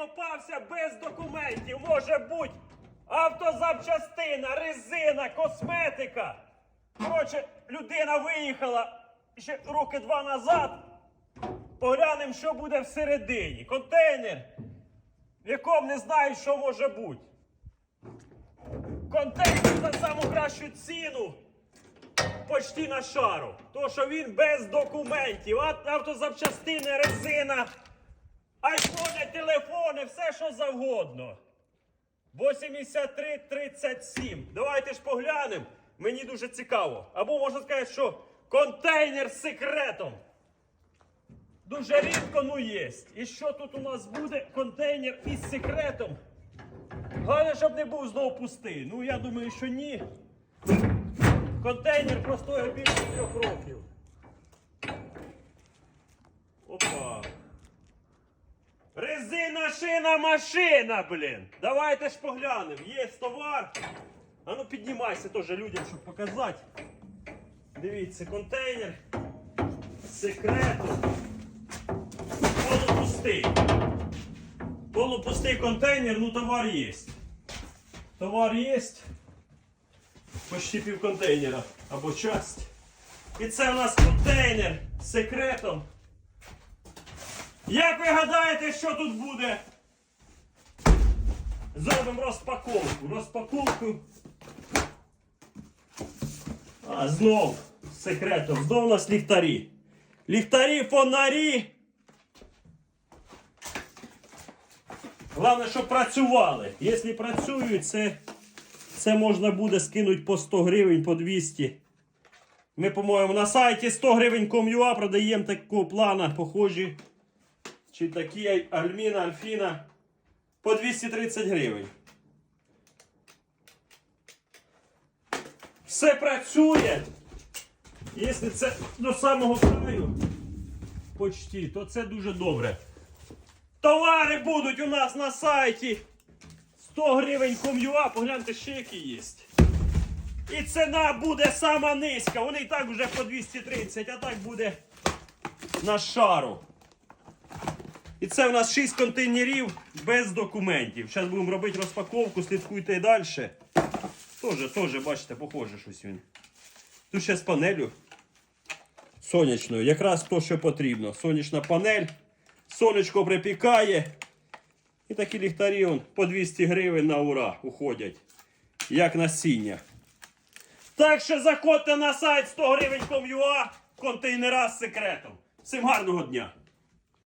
попався без документів. Може бути автозапчастина, резина, косметика. Коротше, людина виїхала ще роки два назад. Поглянемо, що буде всередині. Контейнер, в якому не знають, що може бути. Контейнер за саму кращу ціну. Почти на шару. То, що він без документів. Автозапчастини, резина, айфони, телефони, все що завгодно. 8337. Давайте ж поглянемо. Мені дуже цікаво. Або можна сказати, що контейнер з секретом. Дуже рідко, ну є. І що тут у нас буде? Контейнер із секретом. Головне, щоб не був знову пустий. Ну, я думаю, що ні. Контейнер простоє більше трьох років. Резина, шина, машина, блін. Давайте ж поглянемо. Є товар. А ну піднімайся теж людям, щоб показати. Дивіться, контейнер. з Секретом. Полупустий. Полупустий контейнер, ну товар є. Товар є. Почти пів контейнера або часть. І це у нас контейнер з секретом. Як ви гадаєте, що тут буде? Зробимо розпаковку. Розпаковку. А, знов секретом. Знов у нас ліхтарі. Ліхтарі, фонарі. Головне, щоб працювали. Якщо працюють, це, це можна буде скинути по 100 гривень, по 200. Ми, по-моєму, на сайті 100 гривень com.ua продаємо такого плана, похожі. Чи такі Альміна, Альфіна. По 230 гривень. Все працює. Якщо це до самого краю почти, то це дуже добре. Товари будуть у нас на сайті. 100 гривень com.ua, погляньте, ще які є. І ціна буде сама низька. Вони і так вже по 230, а так буде на шару. І це у нас 6 контейнерів без документів. Зараз будемо робити розпаковку, слідкуйте і далі. Тоже, тоже, бачите, похоже щось він. Тут ще з панелю сонячною. Якраз то, що потрібно. Сонячна панель. Сонечко припікає. І такі ліхтарі он, по 200 гривень на ура уходять. Як насіння. Так що заходьте на сайт 100 гривень.com.ua контейнера з секретом. Всім гарного дня!